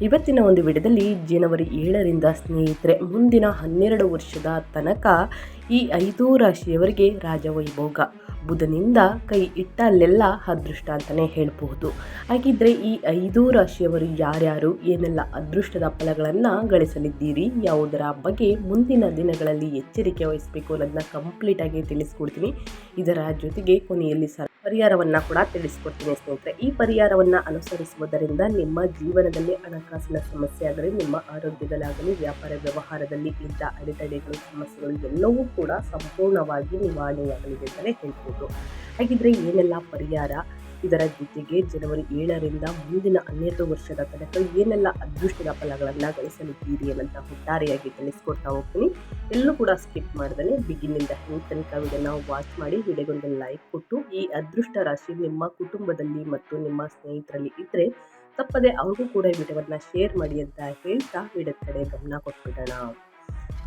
ಇವತ್ತಿನ ಒಂದು ವಿಡಿಯೋದಲ್ಲಿ ಜನವರಿ ಏಳರಿಂದ ಸ್ನೇಹಿತರೆ, ಮುಂದಿನ ಹನ್ನೆರಡು ವರ್ಷದ ತನಕ ಈ ಐದು ರಾಶಿಯವರಿಗೆ ರಾಜವೈಭೋಗ. ಬುಧನಿಂದ ಕೈ ಇಟ್ಟಲ್ಲೆಲ್ಲ ಅದೃಷ್ಟ ಅಂತಲೇ ಹೇಳಬಹುದು. ಹಾಗಿದ್ರೆ ಈ ಐದು ರಾಶಿಯವರು ಯಾರ್ಯಾರು, ಏನೆಲ್ಲ ಅದೃಷ್ಟದ ಫಲಗಳನ್ನು ಗಳಿಸಲಿದ್ದೀರಿ, ಯಾವುದರ ಬಗ್ಗೆ ಮುಂದಿನ ದಿನಗಳಲ್ಲಿ ಎಚ್ಚರಿಕೆ ವಹಿಸಬೇಕು ಅನ್ನೋದನ್ನ ಕಂಪ್ಲೀಟಾಗಿ ತಿಳಿಸ್ಕೊಡ್ತೀನಿ. ಇದರ ಜೊತೆಗೆ ಕೊನೆಯಲ್ಲಿ ಸ ಪರಿಹಾರವನ್ನು ಕೂಡ ತಿಳಿಸ್ಕೊಡ್ತೀನಿ ಸ್ನೇಹಿತರೆ. ಈ ಪರಿಹಾರವನ್ನು ಅನುಸರಿಸುವುದರಿಂದ ನಿಮ್ಮ ಜೀವನದಲ್ಲಿ ಹಣಕಾಸಿನ ಸಮಸ್ಯೆ ಆಗಲಿ, ನಿಮ್ಮ ಆರೋಗ್ಯದಲ್ಲಾಗಲಿ, ವ್ಯಾಪಾರ ವ್ಯವಹಾರದಲ್ಲಿ ಇದ್ದ ಅಡೆತಡೆಗಳು, ಸಮಸ್ಯೆಗಳು ಎಲ್ಲವೂ ಕೂಡ ಸಂಪೂರ್ಣವಾಗಿ ನಿವಾರಣೆಯಾಗಲಿದೆ ಅಂತಲೇ ಹೇಳ್ಬೋದು. ಹಾಗಿದ್ರೆ ಏನೆಲ್ಲ ಪರಿಹಾರ? ಇದರ ಜೊತೆಗೆ ಜನವರಿ ಏಳರಿಂದ ಮುಂದಿನ ಹನ್ನೆರಡು ವರ್ಷದ ತನಕ ಏನೆಲ್ಲ ಅದೃಷ್ಟದ ಫಲಗಳನ್ನು ಗಳಿಸಲಿದ್ದೀರಿ ಅನ್ನಂತ ಒಟ್ಟಾರೆಯಾಗಿ ತಿಳಿಸ್ಕೊಡ್ತಾ ಹೋಗ್ತೀನಿ. ಎಲ್ಲೂ ಕೂಡ ಸ್ಕಿಪ್ ಮಾಡ್ದೇ ಬಿಗಿನಿಂದ ಹೆಂಗ್ ತನಕ ವಿಡಿಯೋನ ವಾಚ್ ಮಾಡಿ, ವಿಡಿಯೋಗೊಂದು ಲೈಕ್ ಕೊಟ್ಟು, ಈ ಅದೃಷ್ಟ ರಾಶಿ ನಿಮ್ಮ ಕುಟುಂಬದಲ್ಲಿ ಮತ್ತು ನಿಮ್ಮ ಸ್ನೇಹಿತರಲ್ಲಿ ಇದ್ದರೆ ತಪ್ಪದೆ ಅವ್ರಿಗೂ ಕೂಡ ವಿಡಿಯೋವನ್ನು ಶೇರ್ ಮಾಡಿ ಅಂತ ಹೇಳ್ತಾ ವಿಡಿಯೋ ಕಡೆ ಗಮನ ಕೊಟ್ಬಿಡೋಣ.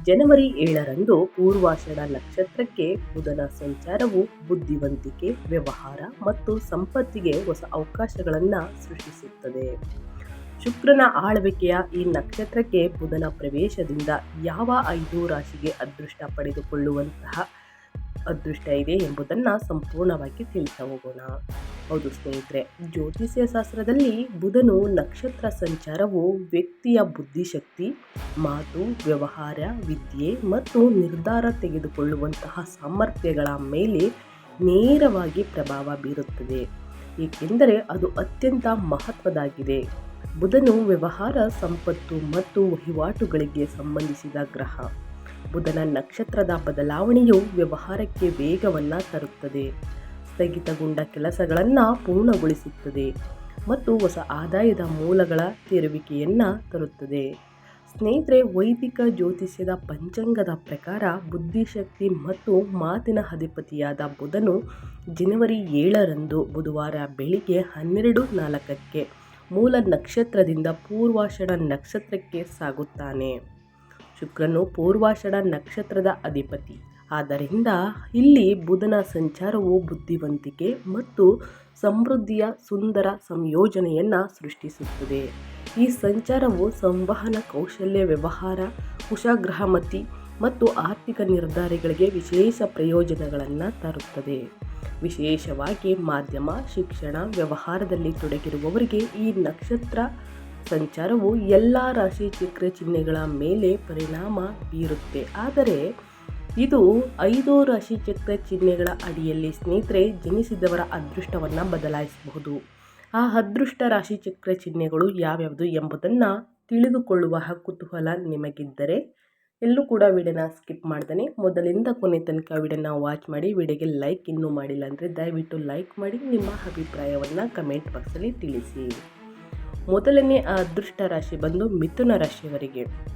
ಜನವರಿ ಏಳರಂದು ಪೂರ್ವಾಷಾಢ ನಕ್ಷತ್ರಕ್ಕೆ ಬುಧನ ಸಂಚಾರವು ಬುದ್ಧಿವಂತಿಕೆ, ವ್ಯವಹಾರ ಮತ್ತು ಸಂಪತ್ತಿಗೆ ಹೊಸ ಅವಕಾಶಗಳನ್ನು ಸೃಷ್ಟಿಸುತ್ತದೆ. ಶುಕ್ರನ ಆಳ್ವಿಕೆಯ ಈ ನಕ್ಷತ್ರಕ್ಕೆ ಬುಧನ ಪ್ರವೇಶದಿಂದ ಯಾವ ಐದು ರಾಶಿಗೆ ಅದೃಷ್ಟ ಪಡೆದುಕೊಳ್ಳುವಂತಹ ಅದೃಷ್ಟ ಇದೆ ಎಂಬುದನ್ನು ಸಂಪೂರ್ಣವಾಗಿ ತಿಳಿಸ ಹೋಗೋಣ. ಹೌದು ಸ್ನೇಹಿತರೆ. ಜ್ಯೋತಿಷ್ಯ ಶಾಸ್ತ್ರದಲ್ಲಿ ಬುಧನು ನಕ್ಷತ್ರ ಸಂಚಾರವು ವ್ಯಕ್ತಿಯ ಬುದ್ಧಿಶಕ್ತಿ, ಮಾತು, ವ್ಯವಹಾರ, ವಿದ್ಯೆ ಮತ್ತು ನಿರ್ಧಾರ ತೆಗೆದುಕೊಳ್ಳುವಂತಹ ಸಾಮರ್ಥ್ಯಗಳ ಮೇಲೆ ನೇರವಾಗಿ ಪ್ರಭಾವ ಬೀರುತ್ತದೆ. ಏಕೆಂದರೆ ಅದು ಅತ್ಯಂತ ಮಹತ್ವದಾಗಿದೆ. ಬುಧನು ವ್ಯವಹಾರ, ಸಂಪತ್ತು ಮತ್ತು ವಹಿವಾಟುಗಳಿಗೆ ಸಂಬಂಧಿಸಿದ ಗ್ರಹ. ಬುಧನ ನಕ್ಷತ್ರದ ಬದಲಾವಣೆಯು ವ್ಯವಹಾರಕ್ಕೆ ವೇಗವನ್ನು ತರುತ್ತದೆ. ಸ್ಥಗಿತಗೊಂಡ ಕೆಲಸಗಳನ್ನು ಪೂರ್ಣಗೊಳಿಸುತ್ತದೆ ಮತ್ತು ಹೊಸ ಆದಾಯದ ಮೂಲಗಳ ತೆರುವಿಕೆಯನ್ನು ತರುತ್ತದೆ. ಸ್ನೇಹಿತರೆ, ವೈದಿಕ ಜ್ಯೋತಿಷ್ಯದ ಪಂಚಾಂಗದ ಪ್ರಕಾರ ಬುದ್ಧಿಶಕ್ತಿ ಮತ್ತು ಮಾತಿನ ಅಧಿಪತಿಯಾದ ಬುಧನು ಜನವರಿ ಏಳರಂದು ಬುಧವಾರ ಬೆಳಿಗ್ಗೆ ಹನ್ನೆರಡು ನಾಲ್ಕಕ್ಕೆ ಮೂಲ ನಕ್ಷತ್ರದಿಂದ ಪೂರ್ವಾಷಡ ನಕ್ಷತ್ರಕ್ಕೆ ಸಾಗುತ್ತಾನೆ. ಶುಕ್ರನು ಪೂರ್ವಾಷಾಢ ನಕ್ಷತ್ರದ ಅಧಿಪತಿ. ಆದ್ದರಿಂದ ಇಲ್ಲಿ ಬುಧನ ಸಂಚಾರವು ಬುದ್ಧಿವಂತಿಕೆ ಮತ್ತು ಸಮೃದ್ಧಿಯ ಸುಂದರ ಸಂಯೋಜನೆಯನ್ನು ಸೃಷ್ಟಿಸುತ್ತದೆ. ಈ ಸಂಚಾರವು ಸಂವಹನ, ಕೌಶಲ್ಯ, ವ್ಯವಹಾರ ಕುಶಗ್ರಹಮತಿ ಮತ್ತು ಆರ್ಥಿಕ ನಿರ್ಧಾರಗಳಿಗೆ ವಿಶೇಷ ಪ್ರಯೋಜನಗಳನ್ನು ತರುತ್ತದೆ. ವಿಶೇಷವಾಗಿ ಮಾಧ್ಯಮ, ಶಿಕ್ಷಣ, ವ್ಯವಹಾರದಲ್ಲಿ ತೊಡಗಿರುವವರಿಗೆ ಈ ನಕ್ಷತ್ರ ಸಂಚಾರವು ಎಲ್ಲ ರಾಶಿ ಚಕ್ರ ಚಿಹ್ನೆಗಳ ಮೇಲೆ ಪರಿಣಾಮ ಬೀರುತ್ತೆ. ಆದರೆ ಇದು ಐದು ರಾಶಿ ಚಕ್ರ ಚಿಹ್ನೆಗಳ ಅಡಿಯಲ್ಲಿ ಸ್ನೇಹಿತರೆ ಜನಿಸಿದವರ ಅದೃಷ್ಟವನ್ನು ಬದಲಾಯಿಸಬಹುದು. ಆ ಅದೃಷ್ಟ ರಾಶಿ ಚಕ್ರ ಚಿಹ್ನೆಗಳು ಯಾವ್ಯಾವುದು ಎಂಬುದನ್ನು ತಿಳಿದುಕೊಳ್ಳುವ ಕುತೂಹಲ ನಿಮಗಿದ್ದರೆ ಎಲ್ಲೂ ಕೂಡ ವಿಡಿಯೋನ ಸ್ಕಿಪ್ ಮಾಡ್ದೇ ಮೊದಲಿಂದ ಕೊನೆ ತನಕ ವಿಡಿಯೋನ ವಾಚ್ ಮಾಡಿ, ವಿಡಿಯೋಗೆ ಲೈಕ್ ಇನ್ನೂ ಮಾಡಿಲ್ಲ ಅಂದರೆ ದಯವಿಟ್ಟು ಲೈಕ್ ಮಾಡಿ, ನಿಮ್ಮ ಅಭಿಪ್ರಾಯವನ್ನು ಕಮೆಂಟ್ ಬಾಕ್ಸಲ್ಲಿ ತಿಳಿಸಿ. ಮೊದಲನೇ ಅದೃಷ್ಟ ರಾಶಿ ಬಂದು ಮಿಥುನ ರಾಶಿಯವರಿಗೆ.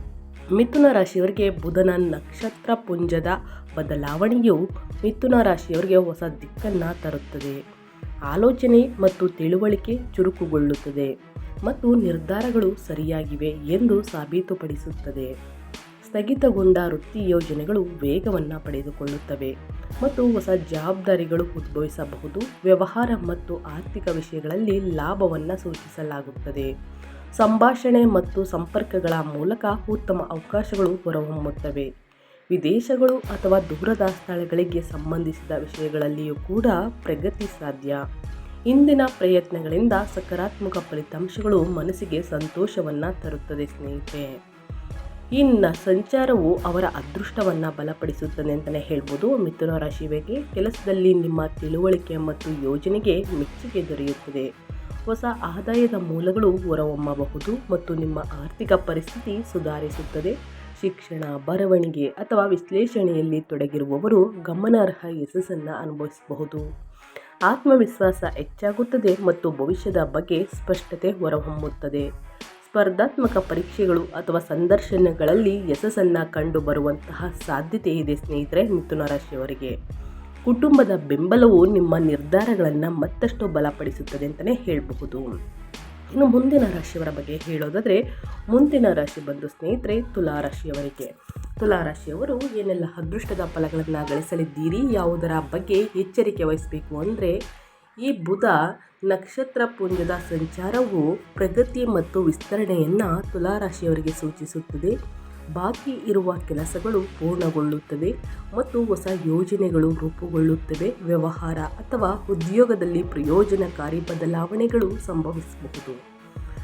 ಮಿಥುನ ರಾಶಿಯವರಿಗೆ ಬುಧನ ನಕ್ಷತ್ರ ಪುಂಜದ ಬದಲಾವಣೆಯು ಮಿಥುನ ರಾಶಿಯವರಿಗೆ ಹೊಸ ದಿಕ್ಕನ್ನು ತರುತ್ತದೆ. ಆಲೋಚನೆ ಮತ್ತು ತಿಳುವಳಿಕೆ ಚುರುಕುಗೊಳ್ಳುತ್ತದೆ ಮತ್ತು ನಿರ್ಧಾರಗಳು ಸರಿಯಾಗಿವೆ ಎಂದು ಸಾಬೀತುಪಡಿಸುತ್ತದೆ. ಸ್ಥಗಿತಗೊಂಡ ವೃತ್ತಿ ಯೋಜನೆಗಳು ವೇಗವನ್ನು ಪಡೆದುಕೊಳ್ಳುತ್ತವೆ ಮತ್ತು ಹೊಸ ಜವಾಬ್ದಾರಿಗಳು ಉದ್ಭವಿಸಬಹುದು. ವ್ಯವಹಾರ ಮತ್ತು ಆರ್ಥಿಕ ವಿಷಯಗಳಲ್ಲಿ ಲಾಭವನ್ನು ಸೂಚಿಸಲಾಗುತ್ತದೆ. ಸಂಭಾಷಣೆ ಮತ್ತು ಸಂಪರ್ಕಗಳ ಮೂಲಕ ಉತ್ತಮ ಅವಕಾಶಗಳು ಹೊರಹೊಮ್ಮುತ್ತವೆ. ವಿದೇಶಗಳು ಅಥವಾ ದೂರದ ಸ್ಥಳಗಳಿಗೆ ಸಂಬಂಧಿಸಿದ ವಿಷಯಗಳಲ್ಲಿಯೂ ಕೂಡ ಪ್ರಗತಿ ಸಾಧ್ಯ. ಇಂದಿನ ಪ್ರಯತ್ನಗಳಿಂದ ಸಕಾರಾತ್ಮಕ ಫಲಿತಾಂಶಗಳು ಮನಸ್ಸಿಗೆ ಸಂತೋಷವನ್ನು ತರುತ್ತದೆ ಸ್ನೇಹಿತೆ. ಇನ್ನು ಸಂಚಾರವು ಅವರ ಅದೃಷ್ಟವನ್ನು ಬಲಪಡಿಸುತ್ತದೆ ಅಂತಲೇ ಹೇಳ್ಬೋದು. ಮಿಥುನ ರಾಶಿವೆಗೆ ಕೆಲಸದಲ್ಲಿ ನಿಮ್ಮ ತಿಳುವಳಿಕೆ ಮತ್ತು ಯೋಜನೆಗೆ ಮೆಚ್ಚುಗೆ ದೊರೆಯುತ್ತದೆ. ಹೊಸ ಆದಾಯದ ಮೂಲಗಳು ಹೊರಹೊಮ್ಮಬಹುದು ಮತ್ತು ನಿಮ್ಮ ಆರ್ಥಿಕ ಪರಿಸ್ಥಿತಿ ಸುಧಾರಿಸುತ್ತದೆ. ಶಿಕ್ಷಣ, ಬರವಣಿಗೆ ಅಥವಾ ವಿಶ್ಲೇಷಣೆಯಲ್ಲಿ ತೊಡಗಿರುವವರು ಗಮನಾರ್ಹ ಯಶಸ್ಸನ್ನು ಅನುಭವಿಸಬಹುದು. ಆತ್ಮವಿಶ್ವಾಸ ಹೆಚ್ಚಾಗುತ್ತದೆ ಮತ್ತು ಭವಿಷ್ಯದ ಬಗ್ಗೆ ಸ್ಪಷ್ಟತೆ ಹೊರಹೊಮ್ಮುತ್ತದೆ. ಸ್ಪರ್ಧಾತ್ಮಕ ಪರೀಕ್ಷೆಗಳು ಅಥವಾ ಸಂದರ್ಶನಗಳಲ್ಲಿ ಯಶಸ್ಸನ್ನು ಕಂಡು ಬರುವಂತಹ ಸಾಧ್ಯತೆ ಇದೆ ಸ್ನೇಹಿತರೆ, ಮಿಥುನ ರಾಶಿಯವರಿಗೆ. ಕುಟುಂಬದ ಬೆಂಬಲವು ನಿಮ್ಮ ನಿರ್ಧಾರಗಳನ್ನು ಮತ್ತಷ್ಟು ಬಲಪಡಿಸುತ್ತದೆ ಅಂತಲೇ ಹೇಳಬಹುದು. ಇನ್ನು ಮುಂದಿನ ರಾಶಿಯವರ ಬಗ್ಗೆ ಹೇಳೋದಾದರೆ, ಮುಂದಿನ ರಾಶಿ ಬಂದು ಸ್ನೇಹಿತರೆ, ತುಲಾ ರಾಶಿಯವರಿಗೆ. ತುಲಾ ರಾಶಿಯವರು ಏನೆಲ್ಲ ಅದೃಷ್ಟದ ಫಲಗಳನ್ನು ಗಳಿಸಲಿದ್ದೀರಿ, ಯಾವುದರ ಬಗ್ಗೆ ಎಚ್ಚರಿಕೆ ವಹಿಸಬೇಕು ಅಂದರೆ, ಈ ಬುಧ ನಕ್ಷತ್ರ ಪುಂಜದ ಸಂಚಾರವು ಪ್ರಗತಿ ಮತ್ತು ವಿಸ್ತರಣೆಯನ್ನು ತುಲಾ ರಾಶಿಯವರಿಗೆ ಸೂಚಿಸುತ್ತದೆ. ಬಾಕಿ ಇರುವ ಕೆಲಸಗಳು ಪೂರ್ಣಗೊಳ್ಳುತ್ತವೆ ಮತ್ತು ಹೊಸ ಯೋಜನೆಗಳು ರೂಪುಗೊಳ್ಳುತ್ತವೆ. ವ್ಯವಹಾರ ಅಥವಾ ಉದ್ಯೋಗದಲ್ಲಿ ಪ್ರಯೋಜನಕಾರಿ ಬದಲಾವಣೆಗಳು ಸಂಭವಿಸಬಹುದು.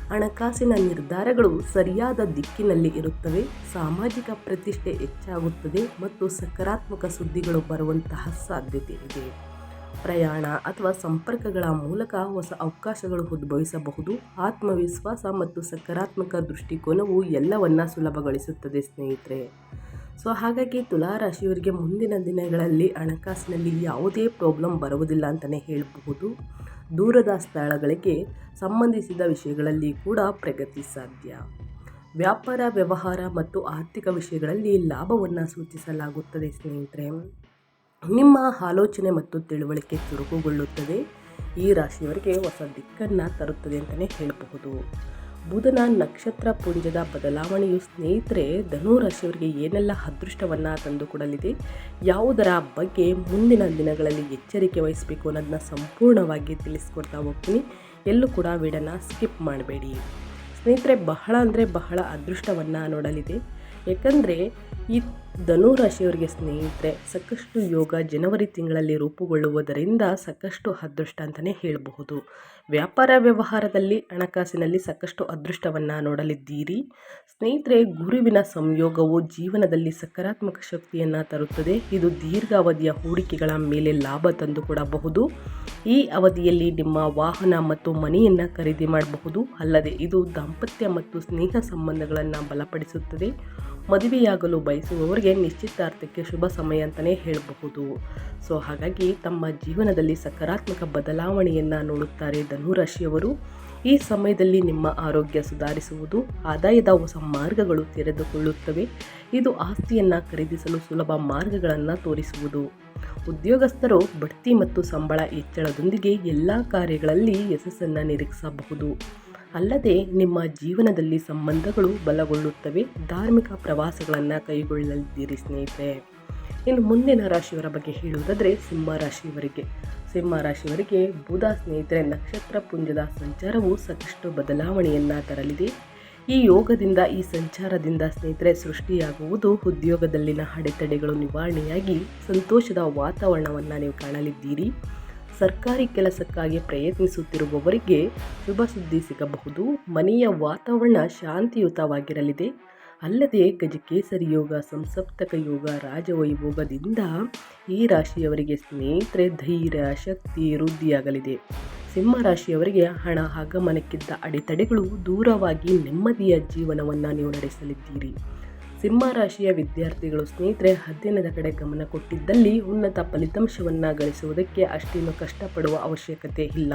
ಹಣಕಾಸಿನ ನಿರ್ಧಾರಗಳು ಸರಿಯಾದ ದಿಕ್ಕಿನಲ್ಲಿ ಇರುತ್ತವೆ. ಸಾಮಾಜಿಕ ಪ್ರತಿಷ್ಠೆ ಹೆಚ್ಚಾಗುತ್ತದೆ ಮತ್ತು ಸಕಾರಾತ್ಮಕ ಸುದ್ದಿಗಳು ಬರುವಂತಹ ಸಾಧ್ಯತೆ ಇದೆ ಪ್ರಯಾಣ ಅಥವಾ ಸಂಪರ್ಕಗಳ ಮೂಲಕ ಹೊಸ ಅವಕಾಶಗಳು ಉದ್ಭವಿಸಬಹುದು. ಆತ್ಮವಿಶ್ವಾಸ ಮತ್ತು ಸಕಾರಾತ್ಮಕ ದೃಷ್ಟಿಕೋನವು ಎಲ್ಲವನ್ನ ಸುಲಭಗೊಳಿಸುತ್ತದೆ, ಸ್ನೇಹಿತರೆ. ಸೊ, ಹಾಗಾಗಿ ತುಲಾರಾಶಿಯವರಿಗೆ ಮುಂದಿನ ದಿನಗಳಲ್ಲಿ ಹಣಕಾಸಿನಲ್ಲಿ ಯಾವುದೇ ಪ್ರಾಬ್ಲಮ್ ಬರುವುದಿಲ್ಲ ಅಂತಲೇ ಹೇಳಬಹುದು. ದೂರದ ಸ್ಥಳಗಳಿಗೆ ಸಂಬಂಧಿಸಿದ ವಿಷಯಗಳಲ್ಲಿ ಕೂಡ ಪ್ರಗತಿ ಸಾಧ್ಯ. ವ್ಯಾಪಾರ, ವ್ಯವಹಾರ ಮತ್ತು ಆರ್ಥಿಕ ವಿಷಯಗಳಲ್ಲಿ ಲಾಭವನ್ನು ಸೂಚಿಸಲಾಗುತ್ತದೆ, ಸ್ನೇಹಿತರೆ. ನಿಮ್ಮ ಆಲೋಚನೆ ಮತ್ತು ತಿಳುವಳಿಕೆ ಚುರುಕುಗೊಳ್ಳುತ್ತದೆ. ಈ ರಾಶಿಯವರಿಗೆ ಹೊಸ ದಿಕ್ಕನ್ನು ತರುತ್ತದೆ ಅಂತಲೇ ಹೇಳಬಹುದು. ಬುಧನ ನಕ್ಷತ್ರ ಪುಂಜದ ಬದಲಾವಣೆಯು ಸ್ನೇಹಿತರೆ, ಧನು ರಾಶಿಯವರಿಗೆ ಏನೆಲ್ಲ ಅದೃಷ್ಟವನ್ನು ತಂದುಕೊಡಲಿದೆ ಯಾವುದರ ಬಗ್ಗೆ ಮುಂದಿನ ದಿನಗಳಲ್ಲಿ ಎಚ್ಚರಿಕೆ ವಹಿಸಬೇಕು ಅನ್ನೋದನ್ನ ಸಂಪೂರ್ಣವಾಗಿ ತಿಳಿಸ್ಕೊಡ್ತಾ ಹೋಗ್ತೀನಿ. ಎಲ್ಲೂ ಕೂಡ ವೀಡನ್ನು ಸ್ಕಿಪ್ ಮಾಡಬೇಡಿ. ಸ್ನೇಹಿತರೆ, ಬಹಳ ಅಂದರೆ ಬಹಳ ಅದೃಷ್ಟವನ್ನು ನೋಡಲಿದೆ. ಏಕೆಂದರೆ ಈ ಧನು ರಾಶಿಯವರಿಗೆ ಸ್ನೇಹಿತರೆ, ಸಾಕಷ್ಟು ಯೋಗ ಜನವರಿ ತಿಂಗಳಲ್ಲಿ ರೂಪುಗೊಳ್ಳುವುದರಿಂದ ಸಾಕಷ್ಟು ಅದೃಷ್ಟ ಅಂತಲೇ ಹೇಳಬಹುದು. ವ್ಯಾಪಾರ ವ್ಯವಹಾರದಲ್ಲಿ, ಹಣಕಾಸಿನಲ್ಲಿ ಸಾಕಷ್ಟು ಅದೃಷ್ಟವನ್ನು ನೋಡಲಿದ್ದೀರಿ. ಸ್ನೇಹಿತರೆ, ಗುರುವಿನ ಸಂಯೋಗವು ಜೀವನದಲ್ಲಿ ಸಕಾರಾತ್ಮಕ ಶಕ್ತಿಯನ್ನು ತರುತ್ತದೆ. ಇದು ದೀರ್ಘಾವಧಿಯ ಹೂಡಿಕೆಗಳ ಮೇಲೆ ಲಾಭ ತಂದುಕೊಡಬಹುದು. ಈ ಅವಧಿಯಲ್ಲಿ ನಿಮ್ಮ ವಾಹನ ಮತ್ತು ಮನೆಯನ್ನು ಖರೀದಿ ಮಾಡಬಹುದು. ಅಲ್ಲದೆ ಇದು ದಾಂಪತ್ಯ ಮತ್ತು ಸ್ನೇಹ ಸಂಬಂಧಗಳನ್ನು ಬಲಪಡಿಸುತ್ತದೆ. ಮದುವೆಯಾಗಲು ಬಯಸುವವರಿಗೆ ನಿಶ್ಚಿತಾರ್ಥಕ್ಕೆ ಶುಭ ಸಮಯ ಅಂತಲೇ ಹೇಳಬಹುದು. ಸೊ, ಹಾಗಾಗಿ ತಮ್ಮ ಜೀವನದಲ್ಲಿ ಸಕಾರಾತ್ಮಕ ಬದಲಾವಣೆಯನ್ನು ನೋಡುತ್ತಾರೆ ಧನುರಾಶಿಯವರು. ಈ ಸಮಯದಲ್ಲಿ ನಿಮ್ಮ ಆರೋಗ್ಯ ಸುಧಾರಿಸುವುದು, ಆದಾಯದ ಹೊಸ ಮಾರ್ಗಗಳು ತೆರೆದುಕೊಳ್ಳುತ್ತವೆ. ಇದು ಆಸ್ತಿಯನ್ನು ಖರೀದಿಸಲು ಸುಲಭ ಮಾರ್ಗಗಳನ್ನು ತೋರಿಸುವುದು. ಉದ್ಯೋಗಸ್ಥರು ಬಡ್ತಿ ಮತ್ತು ಸಂಬಳ ಹೆಚ್ಚಳದೊಂದಿಗೆ ಎಲ್ಲ ಕಾರ್ಯಗಳಲ್ಲಿ ಯಶಸ್ಸನ್ನು ನಿರೀಕ್ಷಿಸಬಹುದು. ಅಲ್ಲದೆ ನಿಮ್ಮ ಜೀವನದಲ್ಲಿ ಸಂಬಂಧಗಳು ಬಲಗೊಳ್ಳುತ್ತವೆ, ಧಾರ್ಮಿಕ ಪ್ರವಾಸಗಳನ್ನು ಕೈಗೊಳ್ಳಲಿದ್ದೀರಿ ಸ್ನೇಹಿತರೆ. ಇನ್ನು ಮುಂದಿನ ರಾಶಿಯವರ ಬಗ್ಗೆ ಹೇಳುವುದಾದರೆ ಸಿಂಹ ರಾಶಿಯವರಿಗೆ. ಸಿಂಹ ರಾಶಿಯವರಿಗೆ ಬುಧ ಸ್ನೇಹಿತರೆ, ನಕ್ಷತ್ರ ಪುಂಜದ ಸಂಚಾರವು ಸಾಕಷ್ಟು ಬದಲಾವಣೆಯನ್ನು ತರಲಿದೆ. ಈ ಯೋಗದಿಂದ, ಈ ಸಂಚಾರದಿಂದ ಸ್ನೇಹಿತರೆ ಸೃಷ್ಟಿಯಾಗುವುದು ಉದ್ಯೋಗದಲ್ಲಿನ ಅಡೆತಡೆಗಳು ನಿವಾರಣೆಯಾಗಿ ಸಂತೋಷದ ವಾತಾವರಣವನ್ನು ನೀವು ಕಾಣಲಿದ್ದೀರಿ. ಸರ್ಕಾರಿ ಕೆಲಸಕ್ಕಾಗಿ ಪ್ರಯತ್ನಿಸುತ್ತಿರುವವರಿಗೆ ಶುಭ ಸುದ್ದಿ ಸಿಗಬಹುದು. ಮನೆಯ ವಾತಾವರಣ ಶಾಂತಿಯುತವಾಗಿರಲಿದೆ. ಅಲ್ಲದೆ ಗಜಕೇಸರಿ ಯೋಗ, ಸಂಸಪ್ತಕ ಯೋಗ, ರಾಜವೈಭೋಗದಿಂದ ಈ ರಾಶಿಯವರಿಗೆ ಸ್ನೇಹಿತರೆ ಧೈರ್ಯ, ಶಕ್ತಿ, ವೃದ್ಧಿಯಾಗಲಿದೆ. ಸಿಂಹ ರಾಶಿಯವರಿಗೆ ಹಣ ಆಗಮನಕ್ಕಿದ್ದ ಅಡೆತಡೆಗಳು ದೂರವಾಗಿ ನೆಮ್ಮದಿಯ ಜೀವನವನ್ನು ನೀವು ನಡೆಸಲಿದ್ದೀರಿ. ಸಿಂಹ ರಾಶಿಯ ವಿದ್ಯಾರ್ಥಿಗಳು ಸ್ನೇಹಿತರೆ, ಅಧ್ಯಯನದ ಕಡೆ ಗಮನ ಕೊಟ್ಟಿದ್ದಲ್ಲಿ ಉನ್ನತ ಫಲಿತಾಂಶವನ್ನು ಗಳಿಸುವುದಕ್ಕೆ ಅಷ್ಟೇನು ಕಷ್ಟಪಡುವ ಅವಶ್ಯಕತೆ ಇಲ್ಲ.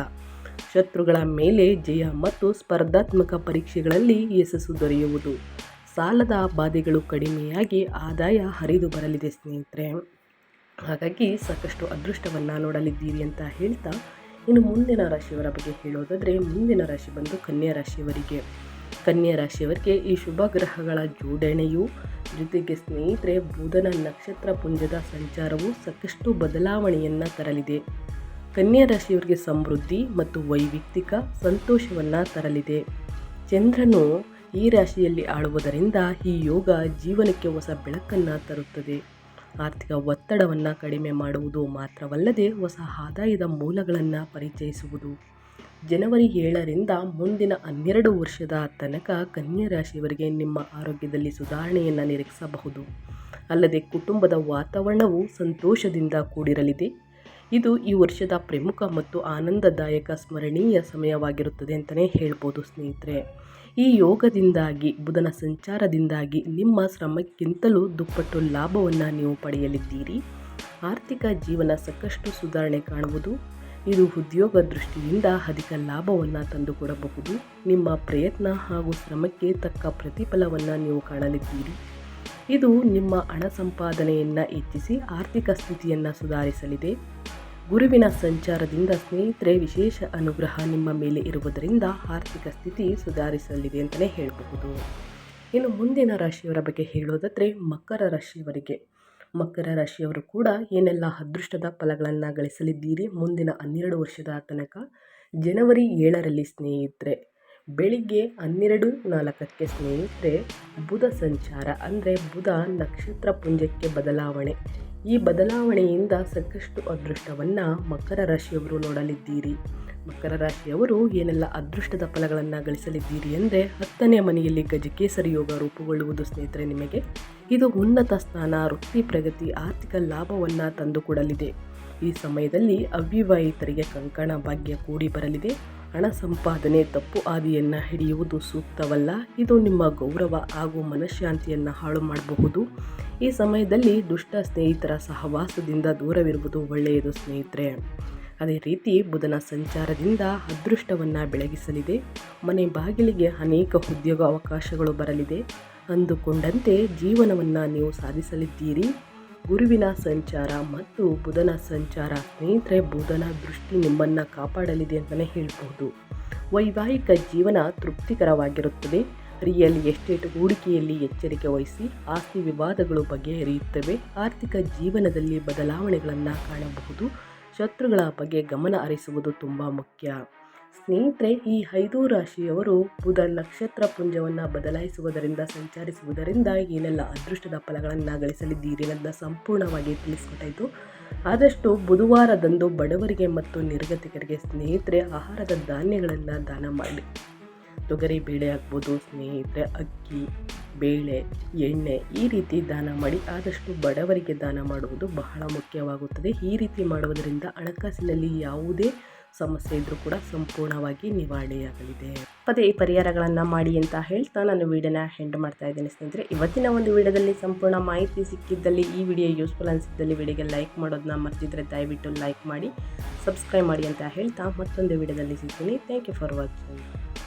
ಶತ್ರುಗಳ ಮೇಲೆ ಜಯ ಮತ್ತು ಸ್ಪರ್ಧಾತ್ಮಕ ಪರೀಕ್ಷೆಗಳಲ್ಲಿ ಯಶಸ್ಸು ದೊರೆಯುವುದು. ಸಾಲದ ಬಾಧೆಗಳು ಕಡಿಮೆಯಾಗಿ ಆದಾಯ ಹರಿದು ಬರಲಿದೆ ಸ್ನೇಹಿತರೆ. ಹಾಗಾಗಿ ಸಾಕಷ್ಟು ಅದೃಷ್ಟವನ್ನು ನೋಡಲಿದ್ದೀರಿ ಅಂತ ಹೇಳ್ತಾ ಇನ್ನು ಮುಂದಿನ ರಾಶಿಯವರ ಬಗ್ಗೆ ಹೇಳೋದಾದರೆ, ಮುಂದಿನ ರಾಶಿ ಬಂದು ಕನ್ಯಾ ರಾಶಿಯವರಿಗೆ. ಕನ್ಯಾ ರಾಶಿಯವರಿಗೆ ಈ ಶುಭ ಗ್ರಹಗಳ ಜೋಡಣೆಯು, ಜೊತೆಗೆ ಸ್ನೇಹಿತರೆ, ಬುಧನ ನಕ್ಷತ್ರ ಪುಂಜದ ಸಂಚಾರವು ಸಾಕಷ್ಟು ಬದಲಾವಣೆಯನ್ನು ತರಲಿದೆ. ಕನ್ಯಾ ರಾಶಿಯವರಿಗೆ ಸಮೃದ್ಧಿ ಮತ್ತು ವೈಯಕ್ತಿಕ ಸಂತೋಷವನ್ನು ತರಲಿದೆ. ಚಂದ್ರನು ಈ ರಾಶಿಯಲ್ಲಿ ಆಳುವುದರಿಂದ ಈ ಯೋಗ ಜೀವನಕ್ಕೆ ಹೊಸ ಬೆಳಕನ್ನು ತರುತ್ತದೆ. ಆರ್ಥಿಕ ಒತ್ತಡವನ್ನು ಕಡಿಮೆ ಮಾಡುವುದು ಮಾತ್ರವಲ್ಲದೆ ಹೊಸ ಆದಾಯದ ಮೂಲಗಳನ್ನು ಪರಿಚಯಿಸುವುದು. ಜನವರಿ ಏಳರಿಂದ ಮುಂದಿನ ಹನ್ನೆರಡು ವರ್ಷದ ತನಕ ಕನ್ಯಾ ರಾಶಿಯವರಿಗೆ ನಿಮ್ಮ ಆರೋಗ್ಯದಲ್ಲಿ ಸುಧಾರಣೆಯನ್ನು ನಿರೀಕ್ಷಿಸಬಹುದು. ಅಲ್ಲದೆ ಕುಟುಂಬದ ವಾತಾವರಣವು ಸಂತೋಷದಿಂದ ಕೂಡಿರಲಿದೆ. ಇದು ಈ ವರ್ಷದ ಪ್ರಮುಖ ಮತ್ತು ಆನಂದದಾಯಕ ಸ್ಮರಣೀಯ ಸಮಯವಾಗಿರುತ್ತದೆ ಅಂತಲೇ ಹೇಳ್ಬೋದು ಸ್ನೇಹಿತರೆ. ಈ ಯೋಗದಿಂದಾಗಿ, ಬುಧನ ಸಂಚಾರದಿಂದಾಗಿ ನಿಮ್ಮ ಶ್ರಮಕ್ಕಿಂತಲೂ ದುಪ್ಪಟ್ಟು ಲಾಭವನ್ನು ನೀವು ಪಡೆಯಲಿದ್ದೀರಿ. ಆರ್ಥಿಕ ಜೀವನ ಸಾಕಷ್ಟು ಸುಧಾರಣೆ ಕಾಣುವುದು ಇದು ಉದ್ಯೋಗ ದೃಷ್ಟಿಯಿಂದ ಅಧಿಕ ಲಾಭವನ್ನು ತಂದುಕೊಡಬಹುದು. ನಿಮ್ಮ ಪ್ರಯತ್ನ ಹಾಗೂ ಶ್ರಮಕ್ಕೆ ತಕ್ಕ ಪ್ರತಿಫಲವನ್ನು ನೀವು ಕಾಣಲಿದ್ದೀರಿ. ಇದು ನಿಮ್ಮ ಹಣ ಸಂಪಾದನೆಯನ್ನು ಹೆಚ್ಚಿಸಿ ಆರ್ಥಿಕ ಸ್ಥಿತಿಯನ್ನು ಸುಧಾರಿಸಲಿದೆ. ಗುರುವಿನ ಸಂಚಾರದಿಂದ ಸ್ನೇಹಿತರೆ, ವಿಶೇಷ ಅನುಗ್ರಹ ನಿಮ್ಮ ಮೇಲೆ ಇರುವುದರಿಂದ ಆರ್ಥಿಕ ಸ್ಥಿತಿ ಸುಧಾರಿಸಲಿದೆ ಅಂತಲೇ ಹೇಳಬಹುದು. ಇನ್ನು ಮುಂದಿನ ರಾಶಿಯವರ ಬಗ್ಗೆ ಹೇಳೋದಾದರೆ ಮಕರ ರಾಶಿಯವರಿಗೆ. ಮಕರ ರಾಶಿಯವರು ಕೂಡ ಏನೆಲ್ಲ ಅದೃಷ್ಟದ ಫಲಗಳನ್ನು ಗಳಿಸಲಿದ್ದೀರಿ? ಮುಂದಿನ ಹನ್ನೆರಡು ವರ್ಷದ ತನಕ ಜನವರಿ ಏಳರಲ್ಲಿ ಸ್ನೇಹಿತರೆ, ಬೆಳಿಗ್ಗೆ ಹನ್ನೆರಡು ನಾಲ್ಕಕ್ಕೆ ಸ್ನೇಹಿತರೆ, ಬುಧ ಸಂಚಾರ ಅಂದರೆ ಬುಧ ನಕ್ಷತ್ರ ಪುಂಜಕ್ಕೆ ಬದಲಾವಣೆ. ಈ ಬದಲಾವಣೆಯಿಂದ ಸಾಕಷ್ಟು ಅದೃಷ್ಟವನ್ನು ಮಕರ ರಾಶಿಯವರು ನೋಡಲಿದ್ದೀರಿ. ಮಕರ ರಾಶಿಯವರು ಏನೆಲ್ಲ ಅದೃಷ್ಟದ ಫಲಗಳನ್ನು ಗಳಿಸಲಿದ್ದೀರಿ ಎಂದರೆ ಹತ್ತನೇ ಮನೆಯಲ್ಲಿ ಗಜಕೇಸರಿ ಯೋಗ ರೂಪುಗೊಳ್ಳುವುದು ಸ್ನೇಹಿತರೆ ನಿಮಗೆ. ಇದು ಉನ್ನತ ಸ್ಥಾನ, ವೃತ್ತಿ ಪ್ರಗತಿ, ಆರ್ಥಿಕ ಲಾಭವನ್ನು ತಂದುಕೊಡಲಿದೆ ಈ ಸಮಯದಲ್ಲಿ ಅವಿವಾಹಿತರಿಗೆ ಕಂಕಣ ಭಾಗ್ಯ ಕೂಡಿ ಬರಲಿದೆ. ಹಣ ಸಂಪಾದನೆ, ತಪ್ಪು ಹಾದಿಯನ್ನು ಹಿಡಿಯುವುದು ಸೂಕ್ತವಲ್ಲ. ಇದು ನಿಮ್ಮ ಗೌರವ ಹಾಗೂ ಮನಃಶಾಂತಿಯನ್ನು ಹಾಳು ಮಾಡಬಹುದು. ಈ ಸಮಯದಲ್ಲಿ ದುಷ್ಟ ಸ್ನೇಹಿತರ ಸಹವಾಸದಿಂದ ದೂರವಿರುವುದು ಒಳ್ಳೆಯದು ಸ್ನೇಹಿತರೆ. ಅದೇ ರೀತಿ ಬುಧನ ಸಂಚಾರದಿಂದ ಅದೃಷ್ಟವನ್ನು ಬೆಳಗಿಸಲಿದೆ. ಮನೆ ಬಾಗಿಲಿಗೆ ಅನೇಕ ಉದ್ಯೋಗ ಅವಕಾಶಗಳು ಬರಲಿದೆ. ಅಂದುಕೊಂಡಂತೆ ಜೀವನವನ್ನು ನೀವು ಸಾಧಿಸಲಿದ್ದೀರಿ. ಗುರುವಿನ ಸಂಚಾರ ಮತ್ತು ಬುಧನ ಸಂಚಾರ ಸ್ನೇಹಿತರೆ, ಬುಧನ ದೃಷ್ಟಿ ನಿಮ್ಮನ್ನು ಕಾಪಾಡಲಿದೆ ಅಂತಲೇ ಹೇಳ್ಬೋದು. ವೈವಾಹಿಕ ಜೀವನ ತೃಪ್ತಿಕರವಾಗಿರುತ್ತದೆ. ರಿಯಲ್ ಎಸ್ಟೇಟ್ ಹೂಡಿಕೆಯಲ್ಲಿ ಎಚ್ಚರಿಕೆ ವಹಿಸಿ, ಆಸ್ತಿ ವಿವಾದಗಳು ಬಗೆಹರಿಯುತ್ತವೆ. ಆರ್ಥಿಕ ಜೀವನದಲ್ಲಿ ಬದಲಾವಣೆಗಳನ್ನು ಕಾಣಬಹುದು. ಶತ್ರುಗಳ ಬಗ್ಗೆ ಗಮನ ಹರಿಸುವುದು ತುಂಬ ಮುಖ್ಯ. ಸ್ನೇಹಿತರೆ, ಈ ಐದು ರಾಶಿಯವರು ಬುಧ ನಕ್ಷತ್ರ ಪುಂಜವನ್ನು ಬದಲಾಯಿಸುವುದರಿಂದ, ಸಂಚರಿಸುವುದರಿಂದ ಏನೆಲ್ಲ ಅದೃಷ್ಟದ ಫಲಗಳನ್ನು ಗಳಿಸಲಿದ್ದೀರಿ ಅನ್ನೋದನ್ನ ಸಂಪೂರ್ಣವಾಗಿ ತಿಳಿಸ್ಕೊಟ್ಟಾಯಿತು ಆದಷ್ಟು ಬುಧವಾರದಂದು ಬಡವರಿಗೆ ಮತ್ತು ನಿರ್ಗತಿಕರಿಗೆ ಸ್ನೇಹಿತರೆ, ಆಹಾರದ ಧಾನ್ಯಗಳನ್ನು ದಾನ ಮಾಡಿ ತೊಗರಿ, ಬೇಳೆ ಆಗ್ಬೋದು ಸ್ನೇಹಿತರೆ, ಅಕ್ಕಿ, ಬೇಳೆ, ಎಣ್ಣೆ, ಈ ರೀತಿ ದಾನ ಮಾಡಿ ಆದಷ್ಟು ಬಡವರಿಗೆ ದಾನ ಮಾಡುವುದು ಬಹಳ ಮುಖ್ಯವಾಗುತ್ತದೆ. ಈ ರೀತಿ ಮಾಡುವುದರಿಂದ ಹಣಕಾಸಿನಲ್ಲಿ ಯಾವುದೇ ಸಮಸ್ಯೆ ಇದ್ದರೂ ಕೂಡ ಸಂಪೂರ್ಣವಾಗಿ ನಿವಾರಣೆಯಾಗಲಿದೆ. ಪದೇ ಈ ಪರಿಹಾರಗಳನ್ನು ಮಾಡಿ ಅಂತ ಹೇಳ್ತಾ ನಾನು ವಿಡಿಯೋನ ಹೆಂಡ್ ಮಾಡ್ತಾ ಇದ್ದೇನೆ ಸ್ನೇಹಿತರೆ. ಇವತ್ತಿನ ಒಂದು ವಿಡಿಯೋದಲ್ಲಿ ಸಂಪೂರ್ಣ ಮಾಹಿತಿ ಸಿಕ್ಕಿದ್ದಲ್ಲಿ ಈ ವಿಡಿಯೋ ಯೂಸ್ಫುಲ್ ಅನಿಸಿದ್ದಲ್ಲಿ ವಿಡಿಯೋಗೆ ಲೈಕ್ ಮಾಡೋದನ್ನ ಮರ್ತಿದ್ರೆ ದಯವಿಟ್ಟು ಲೈಕ್ ಮಾಡಿ ಸಬ್ಸ್ಕ್ರೈಬ್ ಮಾಡಿ ಅಂತ ಹೇಳ್ತಾ ಮತ್ತೊಂದು ವಿಡಿಯೋದಲ್ಲಿ ಸಿಗ್ತೀನಿ. Thank you for watching